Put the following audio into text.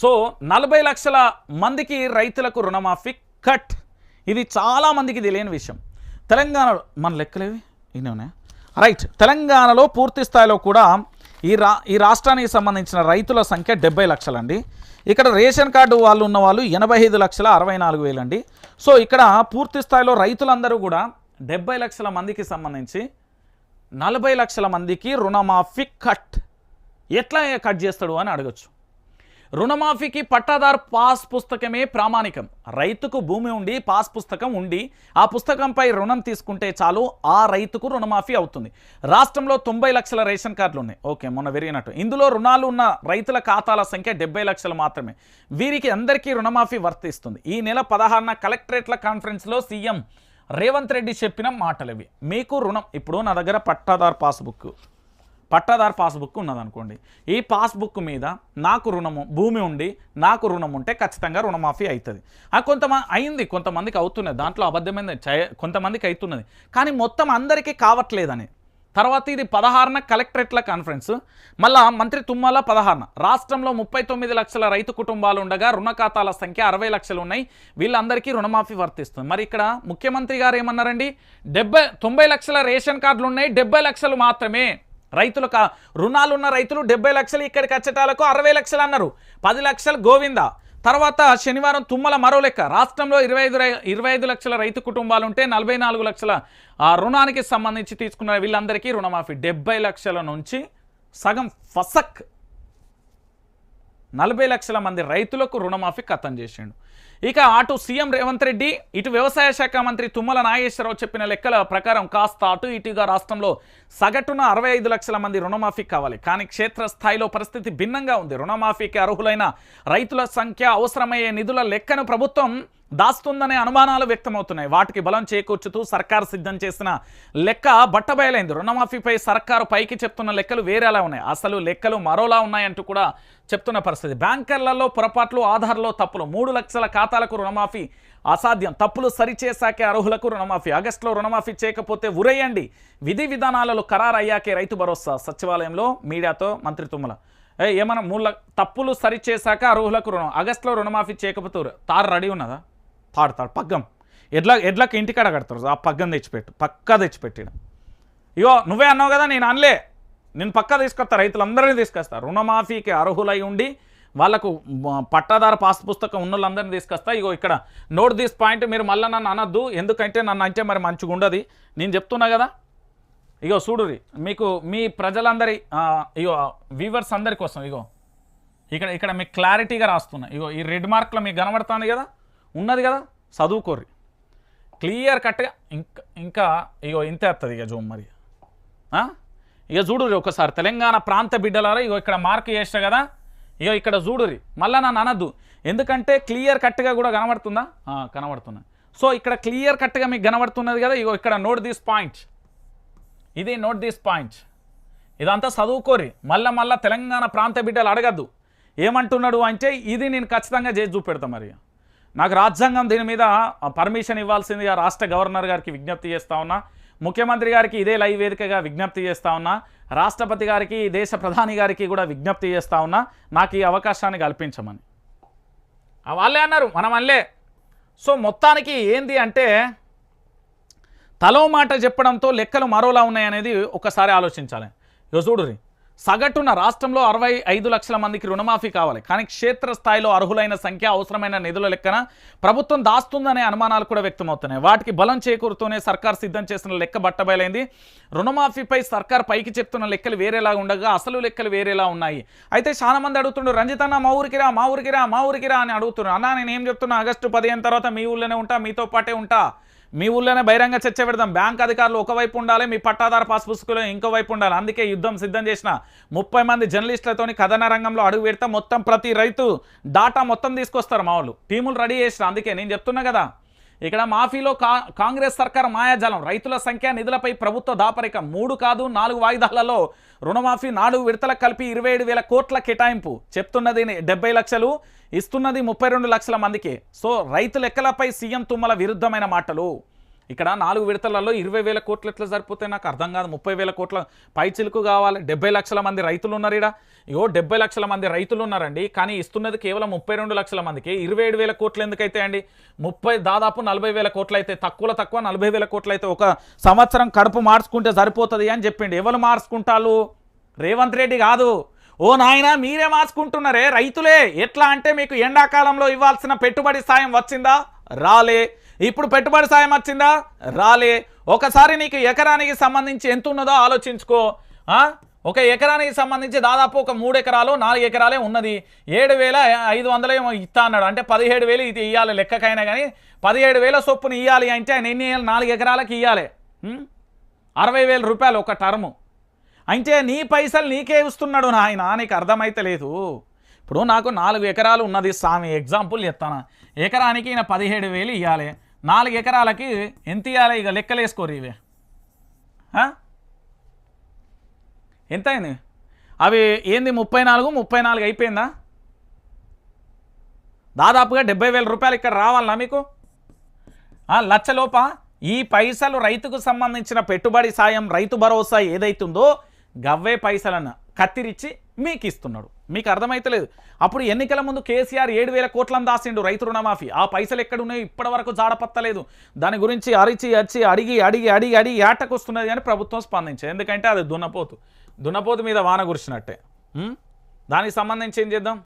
So నలభై లక్షల మందికి రైతులకు రుణమాఫీ కట్. ఇది చాలామందికి తెలియని విషయం. తెలంగాణలో మన లెక్కలేవి ఇన్ని రైట్. తెలంగాణలో పూర్తి స్థాయిలో కూడా ఈ రా ఈ రాష్ట్రానికి సంబంధించిన రైతుల సంఖ్య డెబ్బై లక్షలండి. ఇక్కడ రేషన్ కార్డు వాళ్ళు ఉన్న వాళ్ళు ఎనభై ఐదు లక్షల అరవై నాలుగు వేలండి. సో ఇక్కడ పూర్తి స్థాయిలో రైతులందరూ కూడా డెబ్బై లక్షల మందికి సంబంధించి నలభై లక్షల మందికి రుణమాఫీ కట్. ఎట్లా కట్ చేస్తాడు అని అడగచ్చు. రుణమాఫీకి పట్టాదారు పాస్ పుస్తకమే ప్రామాణికం. రైతుకు భూమి ఉండి పాస్ పుస్తకం ఉండి ఆ పుస్తకంపై రుణం తీసుకుంటే చాలు ఆ రైతుకు రుణమాఫీ అవుతుంది. రాష్ట్రంలో తొంభై లక్షల రేషన్ కార్డులు ఉన్నాయి ఓకే మొన్న విరిగినట్టు. ఇందులో రుణాలు ఉన్న రైతుల ఖాతాల సంఖ్య డెబ్బై లక్షలు మాత్రమే. వీరికి అందరికీ రుణమాఫీ వర్తిస్తుంది. ఈ నెల పదహారున కలెక్టరేట్ల కాన్ఫరెన్స్లో సీఎం రేవంత్ రెడ్డి చెప్పిన మాటలవి. మీకు రుణం ఇప్పుడు నా దగ్గర పట్టాదారు పాస్బుక్ పట్టాదారు పాస్బుక్ ఉన్నదనుకోండి. ఈ పాస్బుక్ మీద నాకు రుణము భూమి ఉండి నాకు రుణం ఉంటే ఖచ్చితంగా రుణమాఫీ అవుతుంది ఆ కొంతమంది అయింది కొంతమందికి అవుతున్నది. దాంట్లో అబద్ధమైంది కొంతమందికి అవుతున్నది కానీ మొత్తం అందరికీ కావట్లేదని. తర్వాత ఇది పదహారున కలెక్టరేట్ల కాన్ఫరెన్స్. మళ్ళా మంత్రి తుమ్మల పదహారున. రాష్ట్రంలో ముప్పై తొమ్మిది లక్షల రైతు కుటుంబాలు ఉండగా రుణ ఖాతాల సంఖ్య అరవై లక్షలు ఉన్నాయి. వీళ్ళందరికీ రుణమాఫీ వర్తిస్తుంది. మరి ఇక్కడ ముఖ్యమంత్రి గారు ఏమన్నారండి? డెబ్బై తొంభై లక్షల రేషన్ కార్డులు ఉన్నాయి డెబ్బై లక్షలు మాత్రమే. రైతులకు రుణాలున్న రైతులు డెబ్బై లక్షలు ఇక్కడికి వచ్చేటాలకు అరవై లక్షలు అన్నారు. పది లక్షలు గోవింద. తర్వాత శనివారం తుమ్మల మరో లెక్క. రాష్ట్రంలో ఇరవై ఐదు ఇరవై ఐదు లక్షల రైతు కుటుంబాలు ఉంటే నలభై నాలుగు లక్షల రుణానికి సంబంధించి తీసుకున్న వీళ్ళందరికీ రుణమాఫీ. డెబ్బై లక్షల నుంచి సగం ఫసక్ నలభై లక్షల మంది రైతులకు రుణమాఫీ ఖతం చేసిండు. ఇక అటు సీఎం రేవంత్ రెడ్డి ఇటు వ్యవసాయ శాఖ మంత్రి తుమ్మల నాగేశ్వరరావు చెప్పిన లెక్కల ప్రకారం కాస్త అటు ఇటుగా రాష్ట్రంలో సగటున అరవై ఐదు లక్షల మంది రుణమాఫీ కావాలి. కానీ క్షేత్రస్థాయిలో పరిస్థితి భిన్నంగా ఉంది. రుణమాఫీకి అర్హులైన రైతుల సంఖ్య అవసరమయ్యే నిధుల లెక్కను ప్రభుత్వం దాస్తుందనే అనుమానాలు వ్యక్తమవుతున్నాయి. వాటికి బలం చేకూర్చుతూ సర్కారు సిద్ధం చేసిన లెక్క బట్టబయలైంది. రుణమాఫీపై సర్కారు పైకి చెప్తున్న లెక్కలు వేరేలా ఉన్నాయి. అసలు లెక్కలు మరోలా ఉన్నాయంటూ కూడా చెప్తున్న పరిస్థితి. బ్యాంకర్లలో పొరపాట్లు ఆధార్లో తప్పులు. మూడు లక్షల ఖాతాలకు రుణమాఫీ అసాధ్యం. తప్పులు సరిచేశాకే అర్హులకు రుణమాఫీ. ఆగస్టులో రుణమాఫీ చేయకపోతే ఉరేయండి. విధి విధానాలలో ఖరారయ్యాకే రైతు భరోసా. సచివాలయంలో మీడియాతో మంత్రి తుమ్మల. ఏమన్నా మూడు లక్ష- తప్పులు సరిచేశాక అర్హులకు రుణం. ఆగస్టులో రుణమాఫీ చేయకపోతే తారు రెడీ ఉన్నదా? పాడతాడు పగ్గం. ఎడ్ల ఎడ్లకి ఇంటికాడ కడతారు ఆ పగ్గం తెచ్చిపెట్టు పక్కా తెచ్చిపెట్టిన ఇగో నువ్వే అన్నావు కదా నేను అనలే. నేను పక్కా తీసుకొస్తా రైతులందరినీ తీసుకొస్తా. రుణమాఫీకి అర్హులై ఉండి వాళ్ళకు పట్టాదార పాస్ పుస్తకం ఉన్న వాళ్ళందరినీ తీసుకొస్తా. ఇగో ఇక్కడ నోట్ దిస్ పాయింట్ మీరు మళ్ళీ నన్ను అనొద్దు. ఎందుకంటే నన్ను అంటే మరి మంచిగా ఉండదు. నేను చెప్తున్నా కదా? ఇగో చూడురి. మీకు మీ ప్రజలందరి ఇగో వ్యూవర్స్ అందరి కోసం ఇగో. ఇక్కడ ఇక్కడ మీకు క్లారిటీగా రాస్తున్నా. ఇగో ఈ రెడ్ మార్క్లో మీకు కనబడుతుంది కదా? ఉన్నది కదా చదువుకోర్రి. క్లియర్ కట్గా ఇంకా ఇంకా ఇగో ఇంతే వస్తుంది ఇక జూమ్ మరి. ఇక చూడురి ఒకసారి తెలంగాణ ప్రాంత బిడ్డలారా ఇగో ఇక్కడ మార్క్ చేస్తా కదా ఇగో ఇక్కడ చూడురి మళ్ళీ నన్ను అనద్దు. ఎందుకంటే క్లియర్ కట్గా కూడా కనబడుతుందా? ఆ, కనబడుతున్నా సో ఇక్కడ క్లియర్ కట్గా మీకు కనబడుతున్నది కదా ఇగో ఇక్కడ నోట్ దిస్ పాయింట్. ఇది నోట్ దిస్ పాయింట్. ఇదంతా చదువుకోరి మళ్ళా మళ్ళీ తెలంగాణ ప్రాంత బిడ్డలు అడగద్దు. ఏమంటున్నాడు అంటే ఇది నేను ఖచ్చితంగా చేసి చూపెడతా మరి. నాకు రాజ్యాంగం దీని మీద పర్మిషన్ ఇవ్వాల్సిందిగా రాష్ట్ర గవర్నర్ గారికి విజ్ఞప్తి చేస్తా ఉన్నా. ముఖ్యమంత్రి గారికి ఇదే లైవ్ వేదికగా విజ్ఞప్తి చేస్తా ఉన్నా. రాష్ట్రపతి గారికి దేశ ప్రధాని గారికి కూడా విజ్ఞప్తి చేస్తా ఉన్నా. నాకు ఈ అవకాశాన్ని కల్పించమని. వాళ్ళే అన్నారు మనం అల్లే సో మొత్తానికి ఏంది అంటే తలో మాట చెప్పడంతో లెక్కలు మరోలా ఉన్నాయనేది ఒకసారి ఆలోచించాలి. ఇక చూడురి సగటున రాష్ట్రంలో అరవై ఐదు లక్షల మందికి రుణమాఫీ కావాలి. కానీ క్షేత్రస్థాయిలో అర్హులైన సంఖ్య అవసరమైన నిధుల లెక్కన ప్రభుత్వం దాస్తుందనే అనుమానాలు కూడా వ్యక్తమవుతున్నాయి. వాటికి బలం చేకూరుతూనే సర్కార్ సిద్ధం చేసిన లెక్క బట్టబయలైంది రుణమాఫీపై సర్కార్ పైకి చెప్తున్న లెక్కలు వేరేలా ఉండగా అసలు లెక్కలు వేరేలా ఉన్నాయి. అయితే చాలా మంది అడుగుతుండ్రు రంజితన్న మా ఊరికిరా మా ఊరికిరా మా ఊరికి రా అని అడుగుతున్నారు. అన్న నేను ఏం చెప్తున్నా ఆగస్టు పదిహేను తర్వాత మీ ఊళ్ళోనే ఉంటా మీతో పాటే ఉంటా. మీ ఊళ్ళోనే బహిరంగ చర్చ పెడదాం. బ్యాంక్ అధికారులు ఒకవైపు ఉండాలి మీ పట్టాదార పాస్ పుస్తకంలో ఇంకో వైపు ఉండాలి. అందుకే యుద్ధం సిద్ధం చేసిన ముప్పై మంది జర్నలిస్టులతోని కథన రంగంలో అడుగు పెడతా మొత్తం ప్రతి రైతు డాటా మొత్తం తీసుకొస్తారు మా వాళ్ళు. టీములు రెడీ చేసిన అందుకే నేను చెప్తున్నా కదా. ఇక్కడ మాఫీలో కా కాంగ్రెస్ సర్కార్ మాయాజాలం. రైతుల సంఖ్య నిధులపై ప్రభుత్వ దాపరికం మూడు కాదు నాలుగు వాయిదాలలో రుణమాఫీ నాలుగు విడతలకు కలిపి ఇరవై ఏడు వేల కోట్ల కేటాయింపు. చెప్తున్నది డెబ్బై లక్షలు ఇస్తున్నది ముప్పై రెండు లక్షల మందికి. సో రైతు లెక్కలపై సీఎం తుమ్మల విరుద్ధమైన మాటలు? ఇక్కడ నాలుగు విడతలలో ఇరవై వేల కోట్లు ఎట్లా సరిపోతాయి నాకు అర్థం కాదు. ముప్పై వేల కోట్ల పైచిలుకు కావాలి. డెబ్బై లక్షల మంది రైతులు ఉన్నారు ఇక్కడ ఇగో డెబ్బై లక్షల మంది రైతులు ఉన్నారండి. కానీ ఇస్తున్నది కేవలం ముప్పై రెండు లక్షల మందికి. ఇరవై ఏడు వేల కోట్లు ఎందుకైతే అండి? ముప్పై దాదాపు నలభై వేల కోట్లు అయితే తక్కువలో తక్కువ నలభై వేల కోట్లు అయితే ఒక సంవత్సరం కడుపు మార్చుకుంటే సరిపోతుంది అని చెప్పిండి. ఎవరు మార్చుకుంటారు రేవంత్ రెడ్డి కాదు. ఓ నాయన మీరే మార్చుకుంటున్నారే. రైతులే ఎట్లా అంటే మీకు ఎండాకాలంలో ఇవ్వాల్సిన పెట్టుబడి సాయం వచ్చిందా? రాలే. ఇప్పుడు పెట్టుబడి సాయం వచ్చిందా? రాలే. ఒకసారి నీకు ఎకరానికి సంబంధించి ఎంత ఉన్నదో ఆలోచించుకో. ఒక ఎకరానికి సంబంధించి దాదాపు ఒక మూడు ఎకరాలు నాలుగు ఎకరాలే ఉన్నది. ఏడు వేల ఐదు వందలు ఏమో ఇస్తా అన్నాడు. అంటే పదిహేడు వేలు ఇది ఇవ్వాలి లెక్కకైనా కానీ పదిహేడు వేల సొప్పున ఇవ్వాలి అంటే ఆయన ఎన్ని నాలుగు ఎకరాలకు ఇవ్వాలి అరవై వేల రూపాయలు ఒక టర్ము. అంటే నీ పైసలు నీకే ఇస్తున్నాడు నాయన నీకు అర్థమైతే లేదు. ఇప్పుడు నాకు నాలుగు ఎకరాలు ఉన్నది స్వామి. ఎగ్జాంపుల్ చెప్తాను. ఎకరానికి ఈయన పదిహేడు వేలు ఇవ్వాలి నాలుగు ఎకరాలకి ఎంత ఇవ్వాలి ఇక లెక్కలేసుకోరు ఇవే. ఎంత అయింది అవి ఏంది ముప్పై నాలుగు ముప్పై నాలుగు అయిపోయిందా? దాదాపుగా డెబ్బై వేల రూపాయలు ఇక్కడ రావాలనా మీకు? లచ్చలోప ఈ పైసలు రైతుకు సంబంధించిన పెట్టుబడి సాయం రైతు భరోసా ఏదైతుందో గవ్వే పైసలను కత్తిరించి మీకు ఇస్తున్నాడు మీకు అర్థమైతలేదు అప్పుడు ఎన్నికల ముందు కేసీఆర్ ఏడు వేల కోట్లను దాసిండు రైతు రుణమాఫీ. ఆ పైసలు ఎక్కడున్నాయి ఇప్పటి వరకు జాడపత్తలేదు. దాని గురించి అరిచి అరిచి అడిగి అడిగి అడిగి అడిగి ఏటకొస్తున్నది కానీ ప్రభుత్వం స్పందించింది. ఎందుకంటే అది దున్నపోతు. దున్నపోతు మీద వాన కురిసినట్టే. దానికి సంబంధించి ఏం చేద్దాం?